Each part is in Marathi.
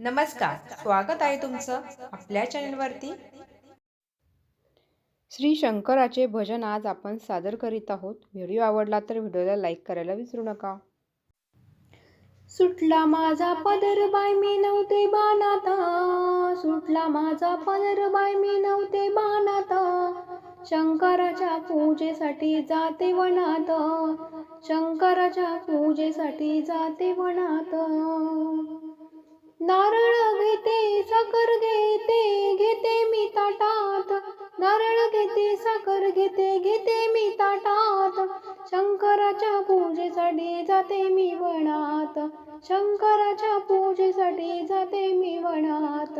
नमस्कार स्वागत आहे तुमचं आपल्या चॅनलवरती. श्री शंकराचे भजन आज आपण सादर करीत आहोत. व्हिडिओ आवडला तर व्हिडिओला लाईक करायला विसरू नका. सुटला माझा पदर बाय मी नव्हते बाणाता. सुटला माझा पदर बाय मी नव्हते बाणाता. शंकराच्या पूजेसाठी जाते वनात. शंकराच्या पूजेसाठी जाते वनात. शंकर घेते घेते मी ताटात. शंकराच्या पूजेसाठी जाते मी वनात. शंकराच्या पूजेसाठी जाते मी वनात.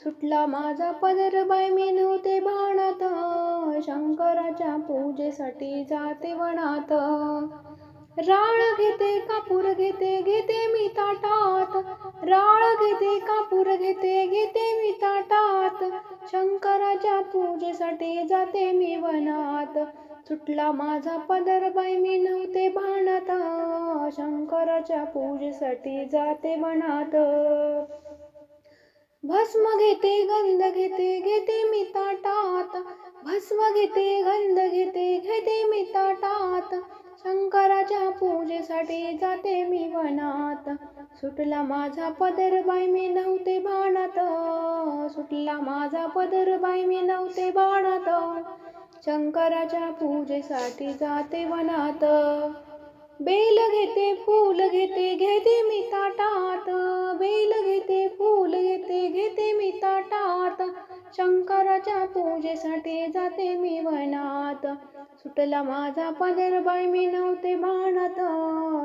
सुटला माझा पदर बाय मी नव्हते बाणात शंकराच्या पूजेसाठी जाते वनात. राळ घेते कापूर घेते घेते मी ताटात. राळ घेते कापूर घेते घेते मी ताटात. शंकराच्या पूजेसाठी जाते मी वनात. सुटला माझा पदर बाई मी नव्हते भानात शंकराच्या पूजेसाठी जाते वनात. भस्म घेते गंध घेते भस्म घेते गंध घेते घेते मी ताटात. शंकराच्या पूजेसाठी जाते मी वनात. सुटला माझा पदर बाई मी नव्हते बाणात. सुटला माझा पदर बाई मी नव्हते बाणात. शंकराच्या पूजेसाठी जाते वनात. बेल घेते फूल घेते घेते मी ओंकाराच्या पूजेसाठी जाते मी वनात. सुटला माझा पदर बाई मी नव्हते बाणात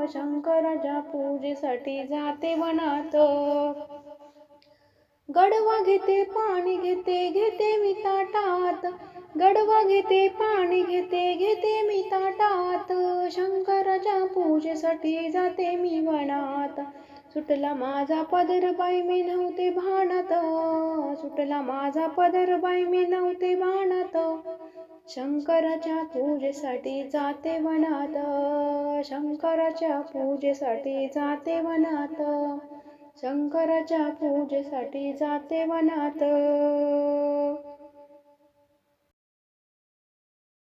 शंकराच्या पूजेसाठी जाते वनात. गडवा घेते पाणी घेते घेते मी ताटात. गडवा घेते पाणी घेते घेते मी ताटात. शंकराच्या पूजेसाठी जाते मी वनात. सुटला माझा पदर बाई मी नव्हते भाणत सुटला माझा पदर बाई मी नव्हते भाणत शंकराच्या पूजेसाठी जाते वनात. शंकराच्या पूजेसाठी जाते वनात. शंकराच्या पूजेसाठी जाते वनात.